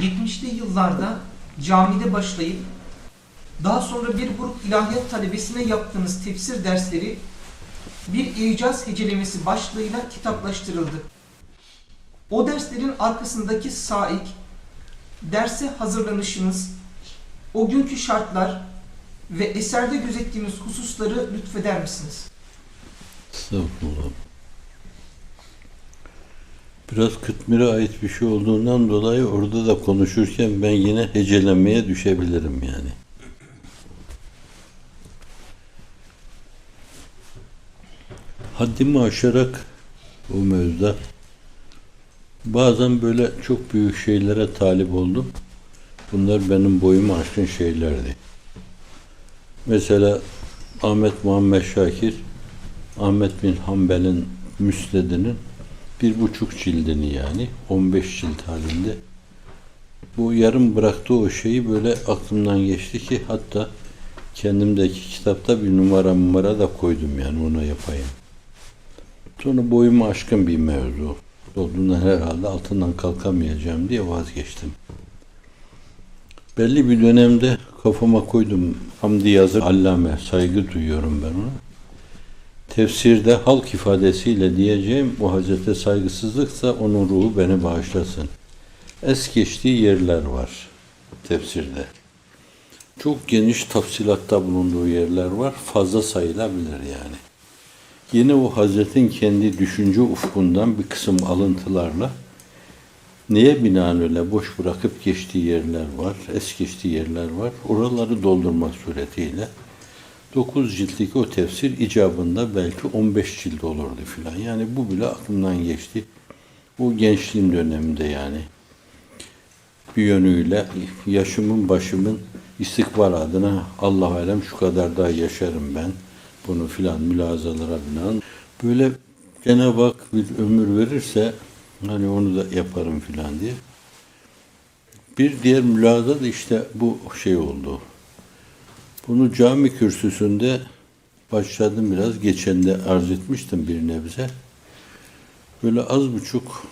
70'li yıllarda camide başlayıp daha sonra bir grup ilahiyat talebesine yaptığınız tefsir dersleri bir icaz hecelemesi başlığıyla kitaplaştırıldı. O derslerin arkasındaki saik, derse hazırlanışınız, o günkü şartlar ve eserde gözettiğiniz hususları lütfeder misiniz? Estağfurullah. Biraz Kıtmir'e ait bir şey olduğundan dolayı orada da konuşurken ben yine hecelemeye düşebilirim yani. Haddimi aşarak o mevzuda bazen böyle çok büyük şeylere talip oldum. Bunlar benim boyumu aşkın şeylerdi. Mesela Ahmet Muhammed Şakir Ahmet bin Hanbel'in Müsned'inin bir buçuk cildini yani 15 cilt halinde bu yarım bıraktığı o şeyi böyle aklımdan geçti ki hatta kendimdeki kitapta bir numara numara da koydum yani ona yapayım. Sonra boyumu aşkın bir mevzu olduğundan herhalde altından kalkamayacağım diye vazgeçtim. Belli bir dönemde kafama koydum Hamdi Yazır Allame saygı duyuyorum ben ona. Tefsirde halk ifadesiyle diyeceğim o Hazrete saygısızlıksa onun ruhu beni bağışlasın. Es geçtiği yerler var tefsirde. Çok geniş tafsilatta bulunduğu yerler var. Fazla sayılabilir yani. Yine o Hazretin kendi düşünce ufkundan bir kısım alıntılarla neye binaen öyle boş bırakıp geçtiği yerler var, es geçtiği yerler var. Oraları doldurmak suretiyle 9 ciltlik o tefsir icabında belki 15 cilt olurdu filan. Yani bu bile aklımdan geçti. Bu gençliğim döneminde yani. Bir yönüyle yaşımın başımın istikbal adına Allah alem şu kadar daha yaşarım ben. Bunu filan mülazalara binaen. Böyle Cenab-ı Hak bir ömür verirse hani onu da yaparım filan diye. Bir diğer mülaza işte bu şey oldu. Bunu cami kürsüsünde başladım biraz. Geçen de arz etmiştim bir nebze. Böyle az buçuk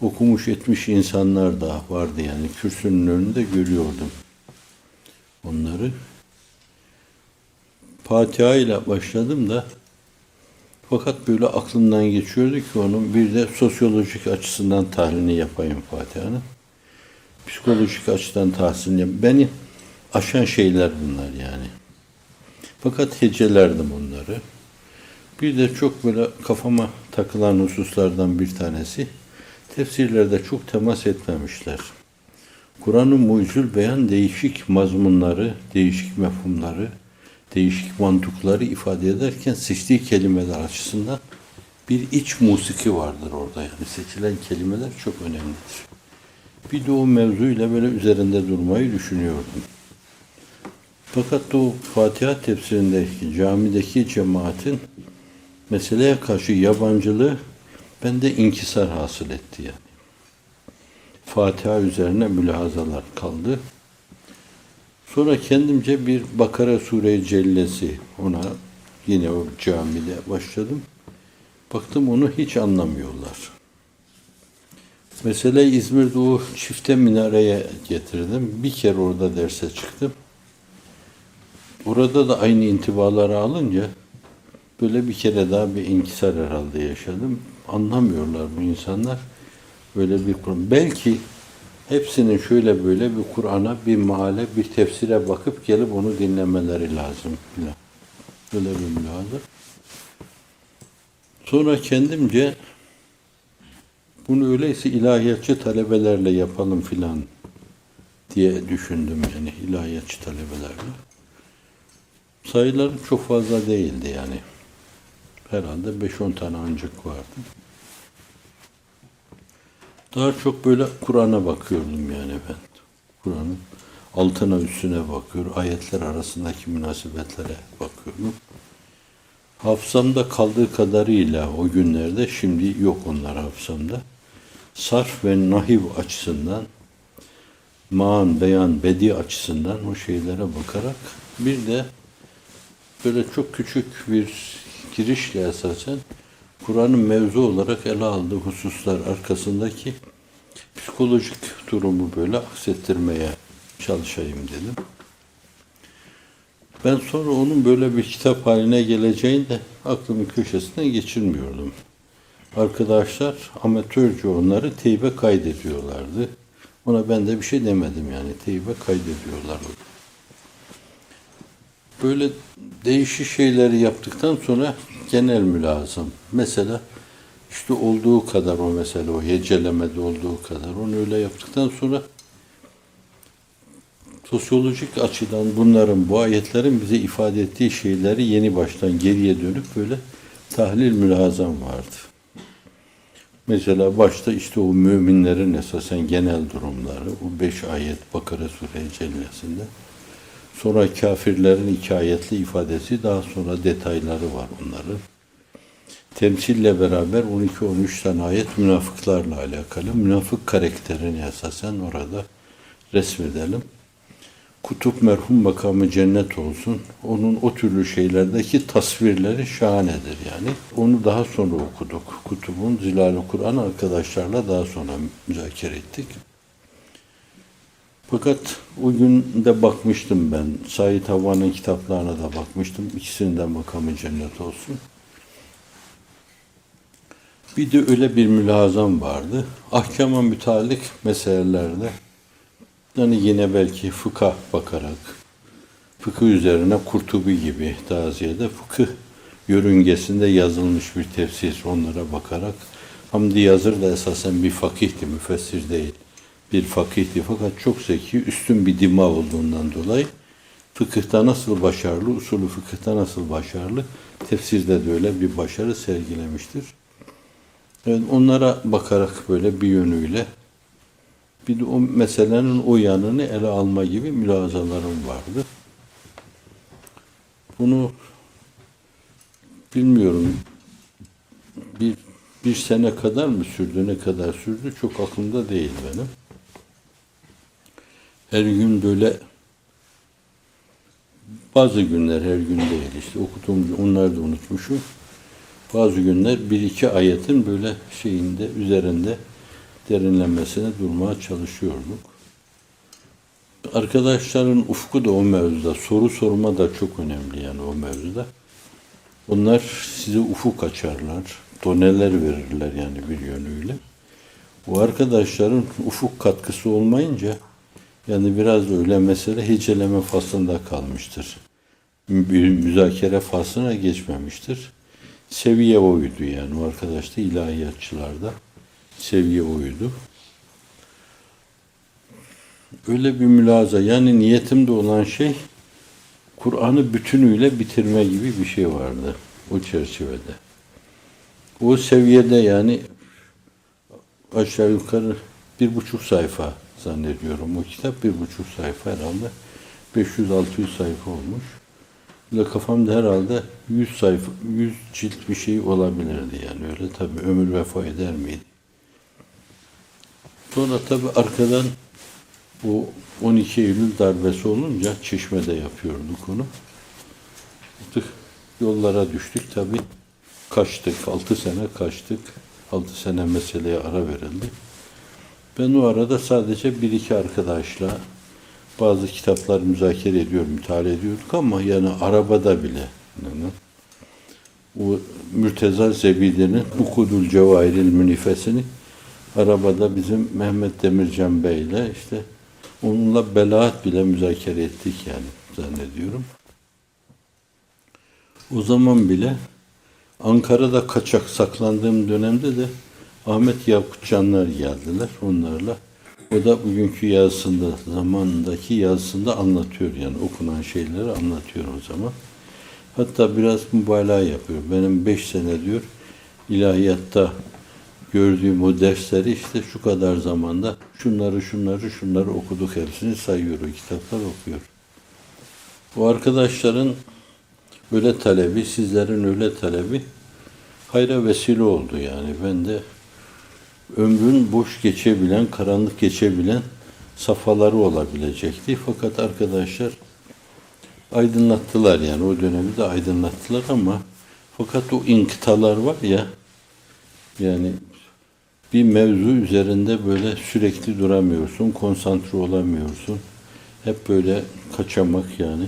okumuş etmiş insanlar da vardı yani. Kürsünün önünde görüyordum onları. Fatiha ile başladım da fakat böyle aklımdan geçiyordu ki onun bir de sosyolojik açısından tahlilini yapayım Fatiha'nın. Psikolojik açıdan tahsilini yap- Beni aşan şeyler bunlar yani. Fakat hecelerdim onları. Bir de çok böyle kafama takılan hususlardan bir tanesi, tefsirlerde çok temas etmemişler. Kur'an-ı Mucizül Beyan değişik mazmunları, değişik mefhumları, değişik mantıkları ifade ederken seçtiği kelimeler açısından bir iç musiki vardır orada. Yani seçilen kelimeler çok önemlidir. Bir de o mevzuyla böyle üzerinde durmayı düşünüyordum. Fakat o Fatiha tefsirindeki camideki cemaatin meseleye karşı yabancılığı bende inkisar hasıl etti yani. Fatiha üzerine mülahazalar kaldı. Sonra kendimce bir Bakara Sure-i Cellesi ona yine o camide başladım. Baktım onu hiç anlamıyorlar. Mesela İzmir'de o çifte minareye getirdim. Bir kere orada derse çıktım. Orada da aynı intibaları alınca böyle bir kere daha bir inkisar herhalde yaşadım. Anlamıyorlar bu insanlar. Böyle bir Kur'an. Belki hepsinin şöyle böyle bir Kur'an'a, bir mahalle, bir tefsire bakıp gelip onu dinlemeleri lazım. Böyle bir mülahaza. Sonra kendimce bunu öyleyse ilahiyatçı talebelerle yapalım filan diye düşündüm yani ilahiyatçı talebelerle. Sayıları çok fazla değildi yani. Herhalde 5-10 tane ancak vardı. Daha çok böyle Kur'an'a bakıyordum yani ben. Kur'an'ın altına üstüne bakıyor, ayetler arasındaki münasebetlere bakıyorum. Hafızamda kaldığı kadarıyla o günlerde, şimdi yok onlar hafızamda. Sarf ve nahiv açısından, man, beyan, bedi açısından o şeylere bakarak bir de böyle çok küçük bir girişle esasen Kur'an'ın mevzu olarak ele aldığı hususlar arkasındaki psikolojik durumu böyle aksettirmeye çalışayım dedim. Ben sonra onun böyle bir kitap haline geleceğini de aklımın köşesinden geçirmiyordum. Arkadaşlar amatörce onları teybe kaydediyorlardı. Ona ben de bir şey demedim yani teybe kaydediyorlar. Böyle değişik şeyleri yaptıktan sonra genel mülazım. Mesela işte olduğu kadar o mesela o hecelemede olduğu kadar onu öyle yaptıktan sonra sosyolojik açıdan bunların bu ayetlerin bize ifade ettiği şeyleri yeni baştan geriye dönüp böyle tahlil mülazam vardı. Mesela başta işte o müminlerin esasen genel durumları, o beş ayet Bakara Sure Cellesi'nde. Sonra kafirlerin iki ayetli ifadesi, daha sonra detayları var onların. Temsille beraber 12-13 tane ayet münafıklarla alakalı. Münafık karakterini esasen orada resmedelim. Kutup merhum makamı cennet olsun. Onun o türlü şeylerdeki tasvirleri şahanedir yani. Onu daha sonra okuduk. Kutubun Zilal-i Kur'an arkadaşlarla daha sonra müzakere ettik. Fakat o gün de bakmıştım ben. Said Havva'nın kitaplarına da bakmıştım. İkisinin makamı cennet olsun. Bir de öyle bir mülazam vardı. Ahkama mütalik meselelerde yani yine belki fıkha bakarak, fıkıh üzerine Kurtubi gibi daha ziyade fıkıh yörüngesinde yazılmış bir tefsir onlara bakarak Hamdi Yazır da esasen bir fakihti, müfessir değil. Bir fakihti fakat çok zeki, üstün bir dima olduğundan dolayı fıkıhta nasıl başarılı, usulü fıkıhta nasıl başarılı, tefsirde de öyle bir başarı sergilemiştir. Evet, onlara bakarak böyle bir yönüyle bir de o meselenin o yanını ele alma gibi mülazalarım vardı. Bunu bilmiyorum bir, bir sene kadar mı sürdü, ne kadar sürdü çok aklımda değil benim. Her gün böyle bazı günler her gün değil işte okuduğum onları da unutmuşum. Bazı günler bir iki ayetin böyle şeyinde üzerinde derinlemesine durmaya çalışıyorduk. Arkadaşların ufku da o mevzuda, soru sorma da çok önemli yani o mevzuda. Onlar size ufuk açarlar, doneler verirler yani bir yönüyle. Bu arkadaşların ufuk katkısı olmayınca yani biraz da öyle mesele heceleme faslında kalmıştır. Bir müzakere faslına geçmemiştir. Seviye oydu yani o arkadaş da ilahiyatçılarda seviye oydu. Öyle bir mülaza yani niyetimde olan şey Kur'an'ı bütünüyle bitirme gibi bir şey vardı o çerçevede. O seviyede yani aşağı yukarı bir buçuk sayfa zannediyorum o kitap bir buçuk sayfa herhalde 500-600 sayfa olmuş. Böyle kafamda herhalde 100 sayfa, 100 cilt bir şey olabilirdi yani öyle tabii ömür vefa eder miydi? Sonra tabii arkadan bu 12 Eylül darbesi olunca Çeşme'de yapıyorduk onu. Artık yollara düştük tabii. Kaçtık, 6 sene kaçtık. 6 sene meseleye ara verildi. Ben o arada sadece bir iki arkadaşla bazı kitaplar müzakere ediyorum, müteala ediyorduk ama yani arabada bile yani, o Mürteza Zebidi'nin Ukudul Cevahiril Münifesini arabada bizim Mehmet Demircan Bey'le işte onunla belaat bile müzakere ettik yani zannediyorum. O zaman bile Ankara'da kaçak saklandığım dönemde de Ahmet Yakutcanlar geldiler onlarla. O da bugünkü yazısında, zamanındaki yazısında anlatıyor yani okunan şeyleri anlatıyor o zaman. Hatta biraz mübalağa yapıyor. Benim beş sene diyor ilahiyatta gördüğüm o dersleri işte şu kadar zamanda şunları şunları şunları okuduk hepsini sayıyor o kitaplar okuyor. Bu arkadaşların öyle talebi, sizlerin öyle talebi hayra vesile oldu yani. Ben de ömrün boş geçebilen, karanlık geçebilen safhaları olabilecekti. Fakat arkadaşlar aydınlattılar yani o dönemi de aydınlattılar ama fakat o inkıtalar var ya yani bir mevzu üzerinde böyle sürekli duramıyorsun, konsantre olamıyorsun. Hep böyle kaçamak yani.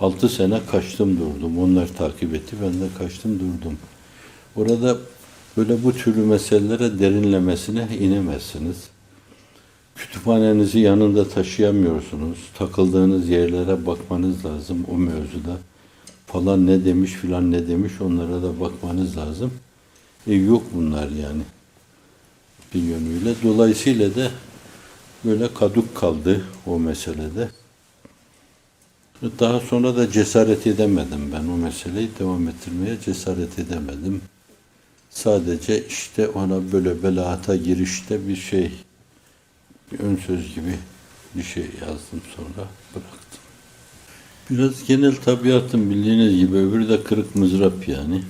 Altı sene kaçtım durdum. Onlar takip etti, ben de kaçtım durdum. Orada böyle bu türlü meselelere derinlemesine inemezsiniz. Kütüphanenizi yanında taşıyamıyorsunuz. Takıldığınız yerlere bakmanız lazım o mevzuda. Falan ne demiş filan ne demiş onlara da bakmanız lazım. E yok bunlar yani bir yönüyle. Dolayısıyla da böyle kaduk kaldı o meselede. Daha sonra da cesaret edemedim ben o meseleyi devam ettirmeye cesaret edemedim. Sadece işte ona böyle belahata girişte bir şey, bir ön söz gibi bir şey yazdım sonra bıraktım. Biraz genel tabiatım bildiğiniz gibi öbürü de kırık mızrap yani.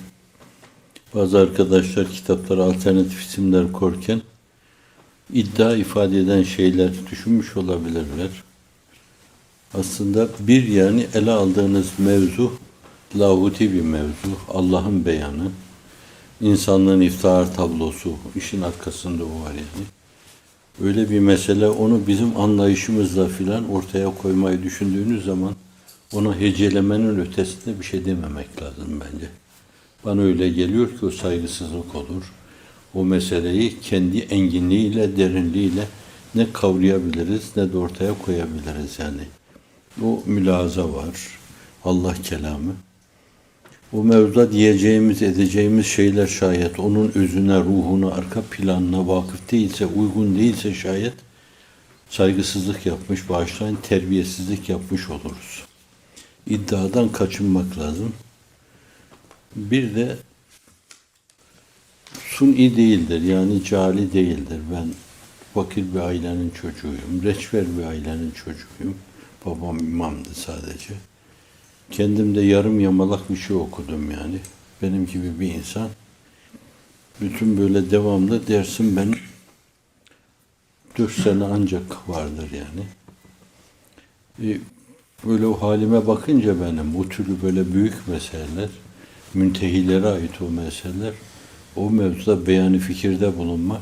Bazı arkadaşlar kitaplara alternatif isimler korken iddia ifade eden şeyler düşünmüş olabilirler. Aslında bir yani ele aldığınız mevzu lahuti bir mevzu, Allah'ın beyanı, insanlığın iftihar tablosu, işin arkasında o yani. Öyle bir mesele onu bizim anlayışımızla filan ortaya koymayı düşündüğünüz zaman ona hecelemenin ötesinde bir şey dememek lazım bence. Bana öyle geliyor ki o saygısızlık olur. O meseleyi kendi enginliğiyle, derinliğiyle ne kavrayabiliriz ne de ortaya koyabiliriz yani. O mülaza var. Allah kelamı. O mevzuda diyeceğimiz, edeceğimiz şeyler şayet onun özüne, ruhuna, arka planına vakıf değilse, uygun değilse şayet saygısızlık yapmış, bağışlayın terbiyesizlik yapmış oluruz. İddiadan kaçınmak lazım. Bir de suni değildir yani cali değildir. Ben fakir bir ailenin çocuğuyum, reçber bir ailenin çocuğuyum. Babam imamdı sadece. Kendim de yarım yamalak bir şey okudum yani. Benim gibi bir insan. Bütün böyle devamlı dersim ben dört sene ancak vardır yani. E, böyle o halime bakınca benim o türlü böyle büyük meseleler, müntehilere ait o meseleler, o mevzuda beyanı fikirde bulunma,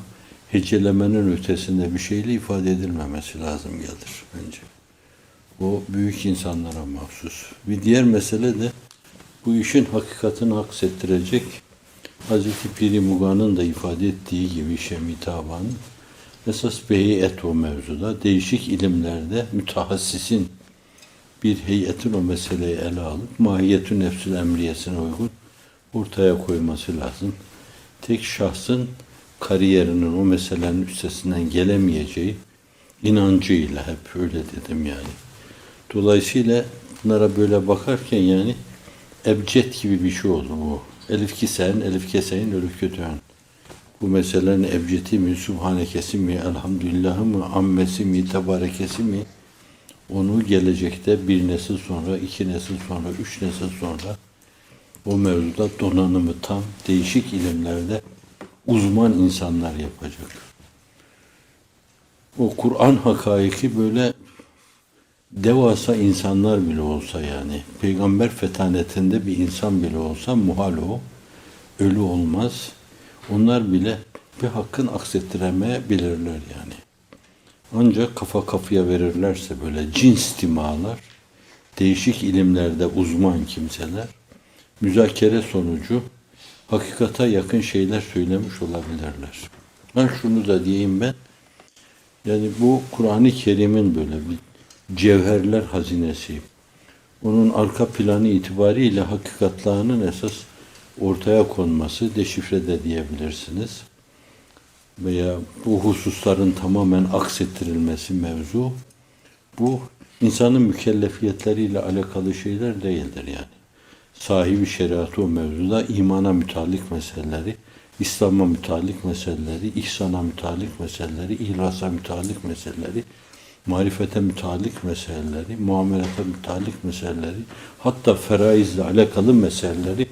hecelemenin ötesinde bir şeyle ifade edilmemesi lazım gelir bence. O büyük insanlara mahsus. Bir diğer mesele de bu işin hakikatini aksettirecek Hazreti Piri Muga'nın da ifade ettiği gibi Şemi Taba'nın esas bir heyet o mevzuda. Değişik ilimlerde mütehassisin bir heyetin o meseleyi ele alıp mahiyetü nefsül emriyesine uygun ortaya koyması lazım. Tek şahsın kariyerinin o meselenin üstesinden gelemeyeceği inancıyla hep öyle dedim yani. Dolayısıyla bunlara böyle bakarken yani ebced gibi bir şey oldu bu. Elif kisen, elif keseyin, elif kötüen. Bu meselenin ebcedi mi, subhanekesi mi, elhamdülillahı mı, ammesi mi, tebarekesi mi? Onu gelecekte bir nesil sonra, iki nesil sonra, üç nesil sonra o mevzuda donanımı tam değişik ilimlerde uzman insanlar yapacak. O Kur'an hakaiki böyle devasa insanlar bile olsa yani peygamber fetanetinde bir insan bile olsa muhal o ölü olmaz. Onlar bile bir hakkın aksettiremeyebilirler yani. Ancak kafa kafaya verirlerse böyle cins dimalar, değişik ilimlerde uzman kimseler, müzakere sonucu hakikata yakın şeyler söylemiş olabilirler. Ben şunu da diyeyim ben, yani bu Kur'an-ı Kerim'in böyle bir cevherler hazinesi, onun arka planı itibariyle hakikatlarının esas ortaya konması, deşifre de diyebilirsiniz. Veya bu hususların tamamen aksettirilmesi mevzu, bu insanın mükellefiyetleriyle alakalı şeyler değildir yani. Sahibi şeriatı o mevzuda imana mütalik meseleleri, İslam'a mütalik meseleleri, ihsana mütalik meseleleri, ihlasa mütalik meseleleri, marifete mütalik meseleleri, muamelete mütalik meseleleri, hatta feraizle alakalı meseleleri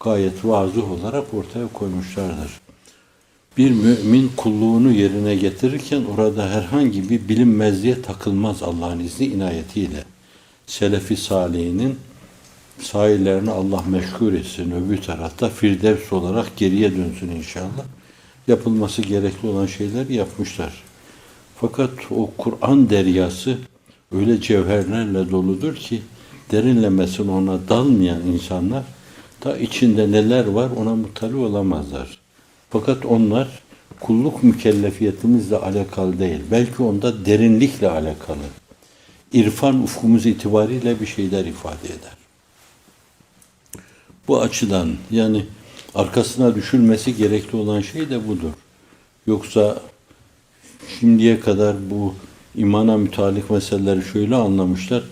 gayet vazıh olarak ortaya koymuşlardır. Bir mümin kulluğunu yerine getirirken orada herhangi bir bilinmezliğe takılmaz Allah'ın izni inayetiyle. Selefi salihinin sahillerini Allah meşgul etsin öbür tarafta Firdevs olarak geriye dönsün inşallah. yapılması gerekli olan şeyler yapmışlar. Fakat o Kur'an deryası öyle cevherlerle doludur ki derinlemesine ona dalmayan insanlar da içinde neler var ona muttali olamazlar. Fakat onlar kulluk mükellefiyetimizle alakalı değil. Belki onda derinlikle alakalı. İrfan ufkumuz itibariyle bir şeyler ifade eder. Bu açıdan yani arkasına düşülmesi gerekli olan şey de budur. Yoksa şimdiye kadar bu imana mütalik meseleleri şöyle anlamışlar.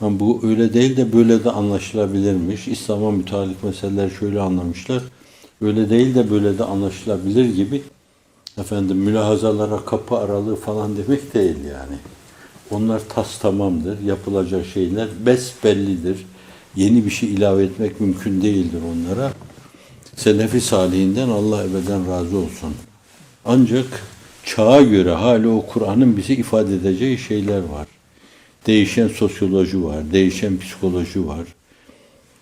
Ama bu öyle değil de böyle de anlaşılabilirmiş. İslam'a mütalik meseleleri şöyle anlamışlar. Öyle değil de böyle de anlaşılabilir gibi efendim mülahazalara kapı aralığı falan demek değil yani. Onlar tas tamamdır. Yapılacak şeyler besbellidir. Yeni bir şey ilave etmek mümkün değildir onlara. Selefi salihinden Allah ebeden razı olsun. Ancak çağa göre hala o Kur'an'ın bize ifade edeceği şeyler var. Değişen sosyoloji var, değişen psikoloji var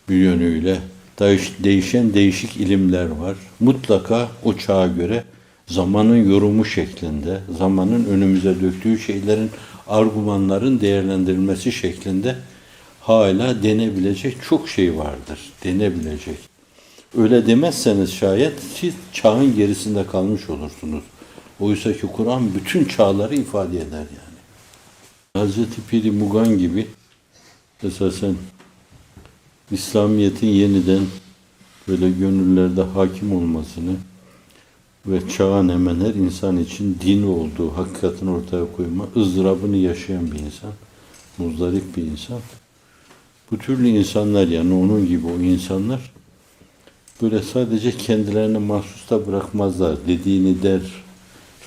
bir yönüyle. Değiş- Değişen değişik ilimler var. Mutlaka o çağa göre zamanın yorumu şeklinde, zamanın önümüze döktüğü şeylerin, argümanların değerlendirilmesi şeklinde hala denebilecek çok şey vardır. Denebilecek. Öyle demezseniz şayet siz çağın gerisinde kalmış olursunuz. Oysa ki Kur'an bütün çağları ifade eder yani. Hazreti Piri Mugan gibi esasen İslamiyet'in yeniden böyle gönüllerde hakim olmasını ve çağın hemen her insan için din olduğu hakikatini ortaya koyma, ızdırabını yaşayan bir insan, muzdarip bir insan. Bu türlü insanlar yani onun gibi o insanlar böyle sadece kendilerine mahsus da bırakmazlar. Dediğini der.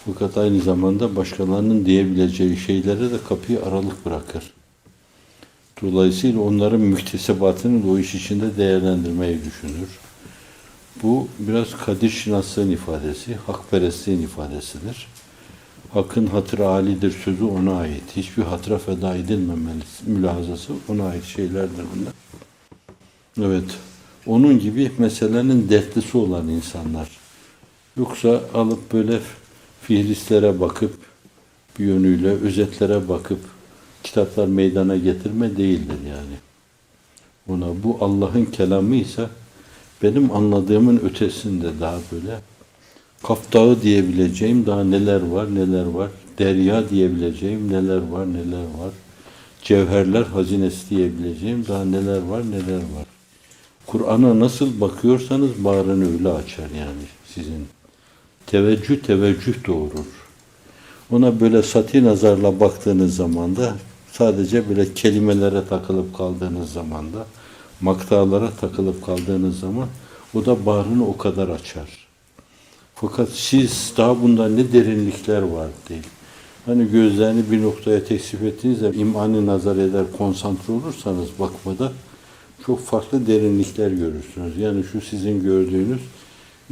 Fakat aynı zamanda başkalarının diyebileceği şeylere de kapıyı aralık bırakır. Dolayısıyla onların müktesebatını da o iş içinde değerlendirmeyi düşünür. Bu biraz kadir şinaslığın ifadesi, hakperestliğin ifadesidir. Hakkın hatırı alidir sözü ona ait. Hiçbir hatıra feda edilmemeli mülahazası ona ait şeylerdir bunlar. Evet. Onun gibi meselenin dertlisi olan insanlar. Yoksa alıp böyle fihristlere bakıp bir yönüyle özetlere bakıp kitaplar meydana getirme değildir yani. Buna bu Allah'ın kelamı ise benim anladığımın ötesinde daha böyle Kaf Dağı diyebileceğim daha neler var neler var. Derya diyebileceğim neler var neler var. Cevherler hazinesi diyebileceğim daha neler var neler var. Kur'an'a nasıl bakıyorsanız bağrını öyle açar yani sizin. Teveccüh teveccüh doğurur. Ona böyle sati nazarla baktığınız zaman da sadece böyle kelimelere takılıp kaldığınız zaman da maktalara takılıp kaldığınız zaman o da bağrını o kadar açar. Fakat siz daha bunda ne derinlikler var değil. Hani gözlerini bir noktaya teksif ettiğiniz zaman imani nazar eder, konsantre olursanız bakmada çok farklı derinlikler görürsünüz. Yani şu sizin gördüğünüz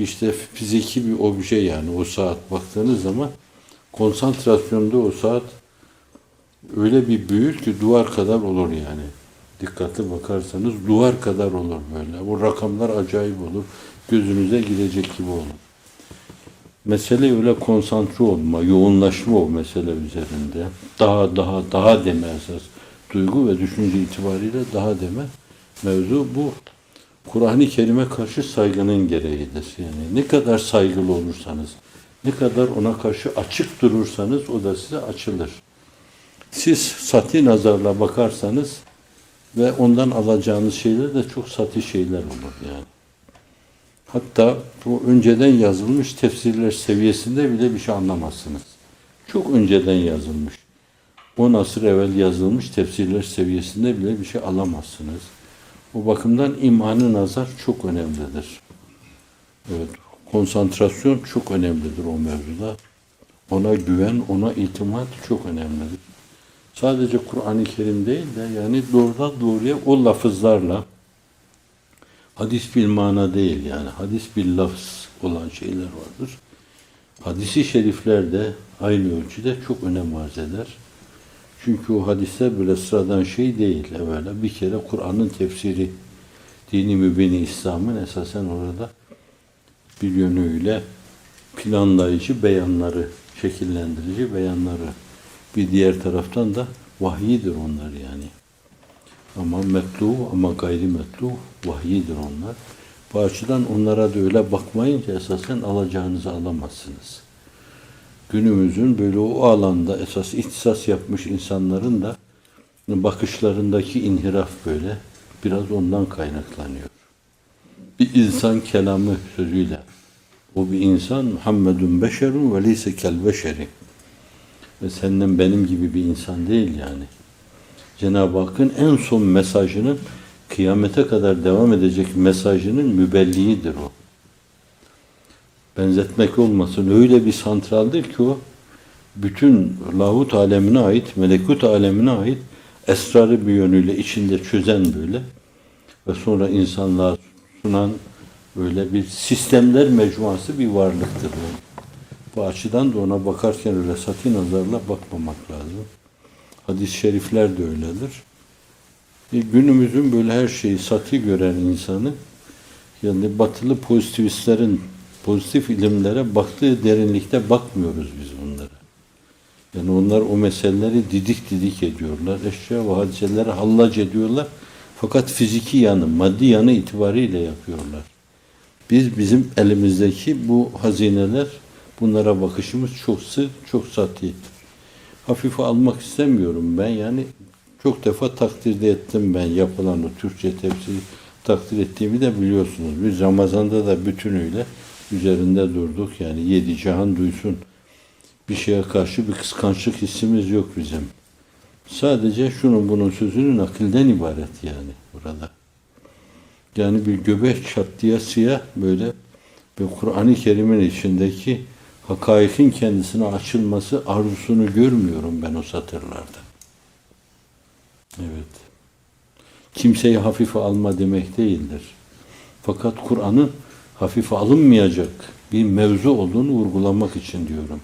işte fiziki bir obje yani o saat baktığınız zaman konsantrasyonda o saat öyle bir büyür ki duvar kadar olur yani. Dikkatli bakarsanız duvar kadar olur böyle. Bu rakamlar acayip olur. Gözünüze gidecek gibi olur. Mesele öyle konsantre olma, yoğunlaşma o mesele üzerinde. Daha daha daha deme esas. Duygu ve düşünce itibariyle daha deme. Mevzu bu. Kur'an-ı Kerim'e karşı saygının gereğidir. Yani ne kadar saygılı olursanız, ne kadar ona karşı açık durursanız o da size açılır. Siz sati nazarla bakarsanız ve ondan alacağınız şeyler de çok sati şeyler olur yani. Hatta bu önceden yazılmış tefsirler seviyesinde bile bir şey anlamazsınız. Çok önceden yazılmış. 10 asır evvel yazılmış tefsirler seviyesinde bile bir şey alamazsınız. O bakımdan imanı nazar çok önemlidir. Evet, konsantrasyon çok önemlidir o mevzuda. Ona güven, ona itimat çok önemlidir. Sadece Kur'an-ı Kerim değil de yani doğrudan doğruya o lafızlarla hadis bil mana değil yani hadis bil lafz olan şeyler vardır. Hadisi şerifler de aynı ölçüde çok önem arz eder. Çünkü o hadisler böyle sıradan şey değil evvela. Bir kere Kur'an'ın tefsiri, dini mübini İslam'ın esasen orada bir yönüyle planlayıcı beyanları, şekillendirici beyanları. Bir diğer taraftan da vahyidir onlar yani. Ama metlu ama gayri metlu vahyidir onlar. Bu açıdan onlara da öyle bakmayınca esasen alacağınızı alamazsınız. Günümüzün böyle o alanda esas ihtisas yapmış insanların da bakışlarındaki inhiraf böyle biraz ondan kaynaklanıyor. Bir insan kelamı sözüyle o bir insan Muhammedun beşerun ve leyse kel beşeri ve senden benim gibi bir insan değil yani. Cenab-ı Hakk'ın en son mesajının kıyamete kadar devam edecek mesajının mübelliğidir o. Benzetmek olmasın öyle bir santraldir ki o bütün lahut alemine ait, melekut alemine ait esrarı bir yönüyle içinde çözen böyle ve sonra insanlığa sunan böyle bir sistemler mecmuası bir varlıktır o. Bu açıdan da ona bakarken öyle sati nazarla bakmamak lazım. Hadis-i şerifler de öyledir. E, günümüzün böyle her şeyi sati gören insanı yani batılı pozitivistlerin pozitif ilimlere baktığı derinlikte bakmıyoruz biz onlara. Yani onlar o meseleleri didik didik ediyorlar. Eşya ve hadiseleri hallac ediyorlar. Fakat fiziki yanı, maddi yanı itibariyle yapıyorlar. Biz bizim elimizdeki bu hazineler, bunlara bakışımız çok sığ, çok sati. Hafife almak istemiyorum ben. Yani çok defa takdir de ettim ben yapılan o Türkçe tefsiri takdir ettiğimi de biliyorsunuz. Biz Ramazan'da da bütünüyle üzerinde durduk. Yani yedi cihan duysun. Bir şeye karşı bir kıskançlık hissimiz yok bizim. Sadece şunun bunun sözünün akılden ibaret yani burada. Yani bir göbek çatlayasıya böyle bir Kur'an-ı Kerim'in içindeki hakaikin kendisine açılması arzusunu görmüyorum ben o satırlarda. Evet. Kimseyi hafife alma demek değildir. Fakat Kur'an'ın hafife alınmayacak bir mevzu olduğunu vurgulamak için diyorum.